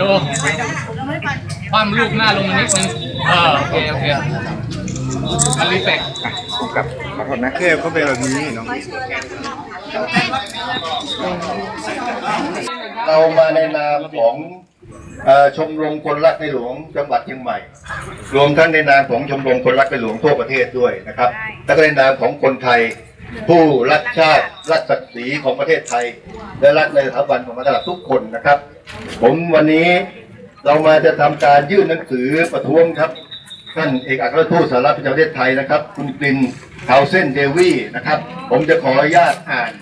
ดูความลูกหน้าลงมานิดนึงเออโอเคโอเคมันรีเฟกครับขอโทษนะเครียดเขาเป็นแบบนี้เนาะ เรามาในนามของเอ่อชมรมคนรักในหลวงจังหวัดเชียงใหม่ รวมทั้งในนามของชมรมคนรักในหลวงทั่วประเทศด้วยนะครับ และก็ในนามของคนไทยผู้รักชาติรักศักดิ์ศรีของประเทศไทย และรักในสถาบันของมาตลาดทุกคนนะครับ ผมวันนี้เรามาจะทำการยื่นหนังสือประท้วงครับท่านเอกอัครราชทูตสหรัฐประจำประเทศไทยนะครับ คุณกลินเทาเซนเดวีนะครับ ผมจะขออนุญาตอ่าน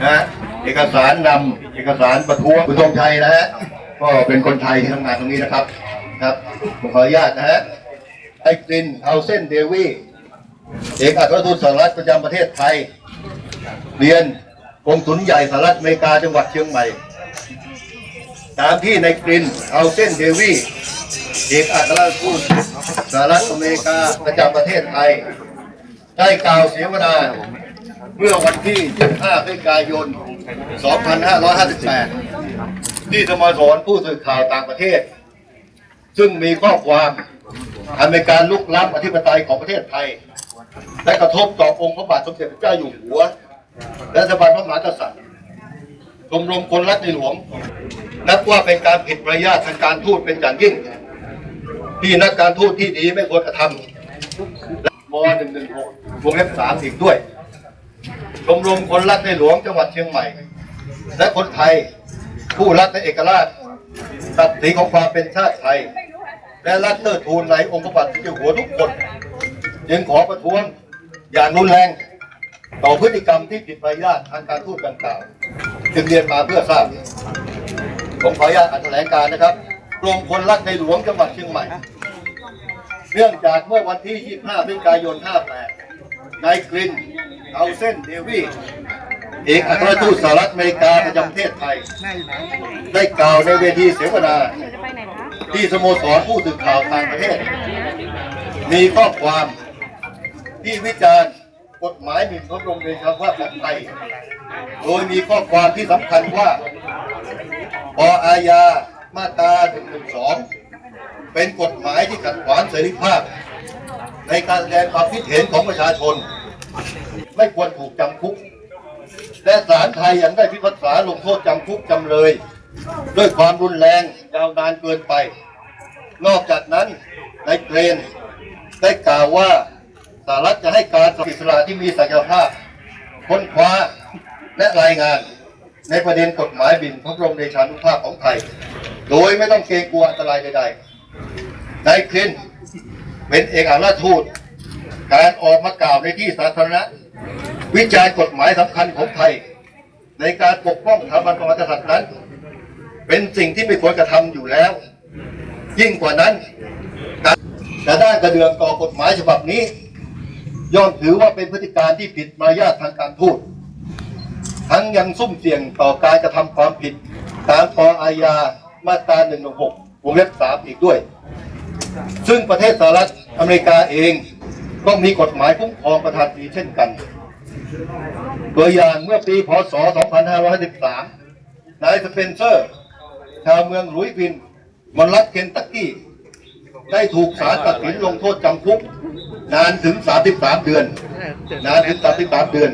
นะฮะเอกสารนำเอกสารประท้วงคุณธงชัยนะฮะก็เป็นคนไทยที่ทำงานตรงนี้นะครับครับผมขออนุญาตนะฮะไอ้กลินเฮาเซนเดวีเอกอัคราชทูตสหรัฐประจำประเทศไทย เรียนกงสุลใหญ่สหรัฐอเมริกาจังหวัดเชียงใหม่ ตามที่ในกลินเฮาเซนเดวีเอกอัคราชทูตสหรัฐอเมริกาประจำประเทศไทย ได้กล่าวเสวนา เมื่อวันที่ 25พฤศจิกายน 2558 ที่สโมสรผู้สื่อข่าวต่างประเทศ ซึ่งมีข้อความอันเป็นการลุกล้ำอธิปไตยของประเทศไทย และกระทบต่อองค์พระบาทสมเด็จพระเจ้าอยู่หัว และสถาบันพระมหากษัตริย์ชมรมคนรักในหลวง นับว่าเป็นการผิดมารยาททางการทูตเป็นอย่างยิ่ง ที่นักการทูตที่ดีไม่ควรกระทำม .116 วงเล็บ3อีกด้วย ชมรมคนรักในหลวงจังหวัดเชียงใหม่ และคนไทย ผู้รักในเอกราชศักดิ์ศรีของความเป็นชาติไทย และรักเทิดทูนในองค์พระบาทสมเด็จหัวทุกคนจึงขอประท้วงอย่างรุนแรง ต่อพฤติกรรมที่ผิดมารยาททางการทูตดังกล่าวจึงเรียนมาเพื่อทราบผมขออนุญาตอ่านแถลงการนะครับกรมคนรักในหลวงจังหวัดเชียงใหม่ เนื่องจากเมื่อวันที่ 25พฤศจิกายน 58นายกริน เอาเส้นเดวี่เอกอัครราชทูตสหรัฐอเมริกาประจำประเทศไทย ได้กล่าวในเวทีเสวนา ที่สโมสรผู้สื่อข่าวต่างประเทศ มีข้อความที่วิจารณ์กฎหมายหมิ่นพระบรมเดชาภาพของไทย โดยมีข้อความที่สำคัญว่าปอาญามาตรา112 เป็นกฎหมายที่ขัดขวางเสรีภาพ ในการแสดงความคิดเห็นของประชาชน ไม่ควรถูกจำคุก และศาลไทยยังได้พิพากษาลงโทษจำคุกจำเลย ด้วยความรุนแรงยาวนานเกินไป นอกจากนั้นในเกรนได้กล่าวว่าสหรัฐจะให้การอิสระที่มีศักยภาพค้นคว้าและรายงาน ในประเด็นกฎหมายบินพระบรมเดชานุภาพของไทย โดยไม่ต้องเกรงกลัวอันตรายใดๆนายคลินเป็นเอกอัครราชทูตการออกมากล่าวในที่สาธารณะ วิจารณ์กฎหมายสำคัญของไทย ในการปกป้องสถาบันพระมหากษัตริย์นั้น เป็นสิ่งที่ไม่ควรกระทำอยู่แล้ว ยิ่งกว่านั้นแต่ด้านกระเดืองต่อกฎหมายฉบับนี้ย่อมถือว่าเป็นพฤติการที่ผิดมารยาททางการทูตทั้งยังซุ่มเสี่ยงต่อการกระทำความผิดตามปอาญามาตรา116วงเล็บ3อีกด้วย ซึ่งประเทศสหรัฐอเมริกาเองก็มีกฎหมายคุ้มครองประธานดีเช่นกัน ตัวอย่างเมื่อปีพศ 2513 นายสเปนเซอร์ ชาวเมืองลุยวินมอนรัฐเคนตักกี้ ได้ถูกศาลตัดสินลงโทษจำคุก นานถึง 33 เดือน นานถึง 33 เดือน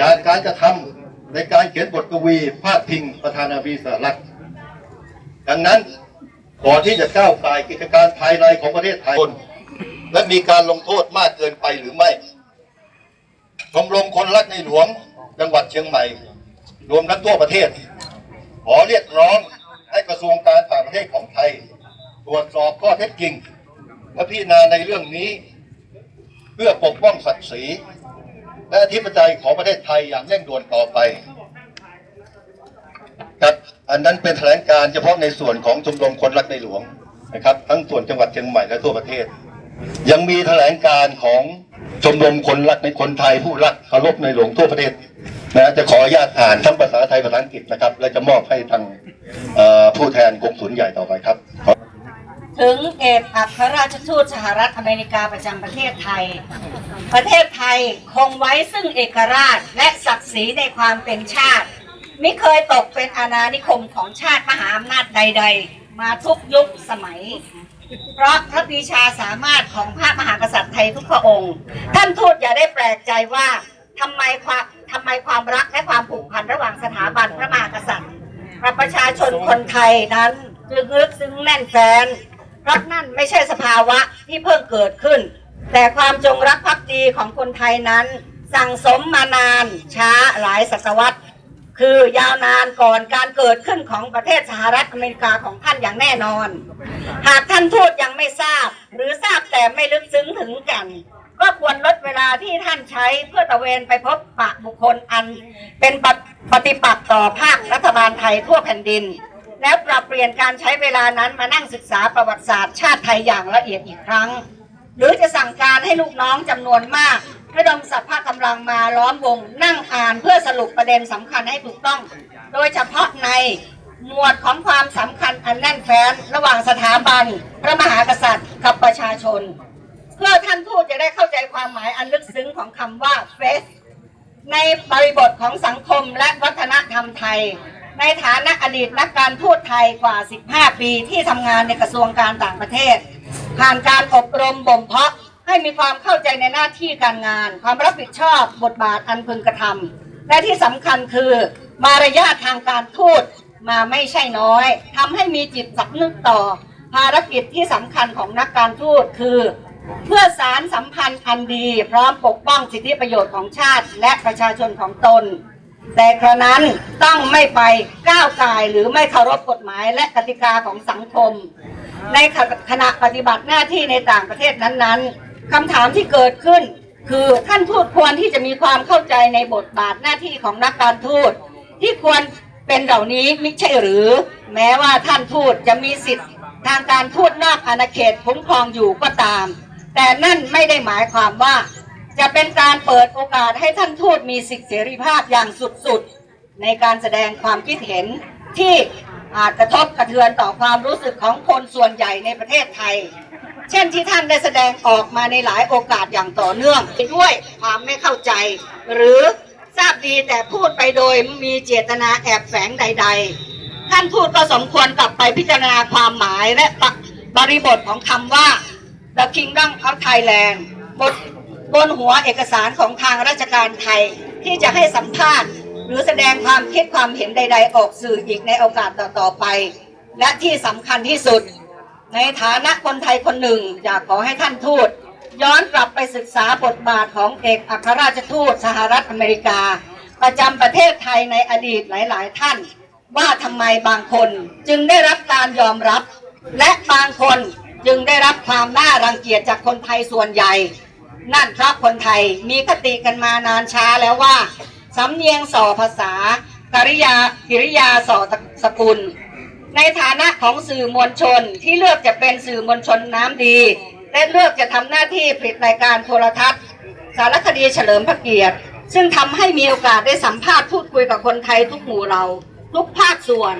จากการกระทำในการเขียนบทกวีพาดพิงประธานาธิบดีสหรัฐ ดังนั้นก่อนที่จะก้าวไกลกิจการภายในของประเทศไทยและมีการลงโทษมากเกินไปหรือไม่ ชมรมคนรักในหลวง จังหวัดเชียงใหม่ รวมทั้งทั่วประเทศ ขอเรียกร้องให้กระทรวงการต่างประเทศของไทย ตรวจสอบข้อเท็จจริง และพิจารณาในเรื่องนี้ เพื่อปกป้องศักดิ์ศรี และอธิปไตยของประเทศไทยอย่างเร่งด่วนต่อไปครับอันนั้นเป็นแถลงการเฉพาะในส่วนของชมรมคนรักในหลวงนะครับ ทั้งส่วนจังหวัดเชียงใหม่และทั่วประเทศ ยังมีแถลงการของ ชมรมคนรักในคนไทยผู้รักเคารพในหลวงทั่วประเทศนะจะขออนุญาตอ่านทั้งภาษาไทยภาษาอังกฤษนะครับ และจะมอบให้ทางผู้แทนกรมศูนย์ใหญ่ต่อไปครับ ถึงเอกอัครราชทูตสหรัฐอเมริกาประจำประเทศไทย ประเทศไทยคงไว้ซึ่งเอกราชและศักดิ์ศรีในความเป็นชาติ ไม่เคยตกเป็นอาณานิคมของชาติมหาอำนาจใด ๆ มาทุกยุคสมัย เพราะพระปรีชาสามารถของพระมหากษัตริย์ไทยทุกพระองค์ ท่านทูตอย่าได้แปลกใจว่าทำไมความทำไมความรักและความผูกพันระหว่างสถาบันพระมหากษัตริย์กับประชาชนคนไทยนั้นจึงลึกซึ้งแน่นแฟนเพราะนั่นไม่ใช่สภาวะที่เพิ่งเกิดขึ้น แต่ความจงรักภักดีของคนไทยนั้น สั่งสมมานานช้าหลายศตวรรษ คือยาวนานก่อนการเกิดขึ้นของประเทศสหรัฐอเมริกาของท่านอย่างแน่นอน หากท่านทูตยังไม่ทราบ หรือทราบแต่ไม่ลึกซึ้งถึงกัน ก็ควรลดเวลาที่ท่านใช้เพื่อตะเวนไปพบปะบุคคลอัน เป็นปปฏิปักษ์ต่อภาครัฐบาลไทยทั่วแผ่นดิน แล้วปรับเปลี่ยนการใช้เวลานั้นมานั่งศึกษาประวัติศาสตร์ชาติไทยอย่างละเอียดอีกครั้ง หรือจะสั่งการให้ลูกน้องจำนวนมาก ระดมสัพพะกำลังมาล้อมวงนั่งอ่านเพื่อสรุปประเด็นสำคัญให้ถูกต้อง โดยเฉพาะในหมวดของความสำคัญอันแน่นแฟ้นระหว่างสถาบัน พระมหากษัตริย์กับประชาชน เพื่อท่านทูตจะได้เข้าใจความหมายอันลึกซึ้งของคำว่าเฟสในบริบทของสังคมและวัฒนธรรมไทย ในฐานะอดีตนักการทูตไทยกว่า 15 ปีที่ทำงานในกระทรวงการต่างประเทศ ผ่านการอบรมบ่มเพาะ ให้มีความเข้าใจในหน้าที่การงาน ความรับผิดชอบบทบาทอันพึงกระทำและที่สำคัญคือ มารยาททางการทูตมาไม่ใช่น้อยทำให้มีจิตสำนึกต่อ ภารกิจที่สำคัญของนักการทูตคือ เพื่อสารสัมพันธ์อันดี พร้อมปกป้องสิทธิประโยชน์ของชาติ และประชาชนของตน แต่กระนั้นต้องไม่ไปก้าวไก่ายหรือไม่เคารพกฎหมายและกติกาของสังคม ในขณะปฏิบัติหน้าที่ในต่างประเทศนั้นๆ คำถามที่เกิดขึ้น คือท่านทูตควรที่จะมีความเข้าใจในบทบาทหน้าที่ของนักการทูตที่ควรเป็นเหล่านี้ม่ใช่หรือ แม้ว่าท่านทูตจะมีสิทธิ์ทางการทูตนอกอาณาเขตคุ้มครองอยู่ก็ตาม แต่นั่นไม่ได้หมายความว่า จะเป็นการเปิดโอกาสให้ท่านทูตมีสิทธิเสรีภาพอย่างสุดๆ ในการแสดงความคิดเห็นที่อาจกระทบกระเทือนต่อความรู้สึกของคนส่วนใหญ่ในประเทศไทย เช่นที่ท่านได้แสดงออกมาในหลายโอกาสอย่างต่อเนื่องด้วยความไม่เข้าใจ หรือทราบดีแต่พูดไปโดยมีเจตนาแอบแฝงใด ๆ ท่านทูตก็สมควรกลับไปพิจารณาความหมายและบริบทของคำว่า The Kingdom of Thailand บนบนหัวเอกสารของทางราชการไทยที่จะให้สัมภาษณ์ หรือแสดงความคิดความเห็นใด ๆ ออกสื่ออีกในโอกาสต่อๆไป และที่สำคัญที่สุด ในฐานะคนไทยคนหนึ่ง อยากขอให้ท่านทูตย้อนกลับไปศึกษาบทบาทของเอกอัครราชทูตสหรัฐอเมริกา ประจำประเทศไทยในอดีตหลาย ๆ ท่าน ว่าทำไมบางคนจึงได้รับการยอมรับ และบางคนจึงได้รับความน่ารังเกียจจากคนไทยส่วนใหญ่ นั่นเพราะคนไทยมีคติกันมานานช้าแล้วว่าสำเนียงส่อภาษากริยากิริยาส่อสกุล ในฐานะของสื่อมวลชนที่เลือกจะเป็นสื่อมวลชนน้ำดี และเลือกจะทำหน้าที่ผลิตรายการโทรทัศน์ สารคดีเฉลิมพระเกียรติ ซึ่งทำให้มีโอกาสได้สัมภาษณ์พูดคุยกับคนไทยทุกหมู่เรา ทุกภาคส่วน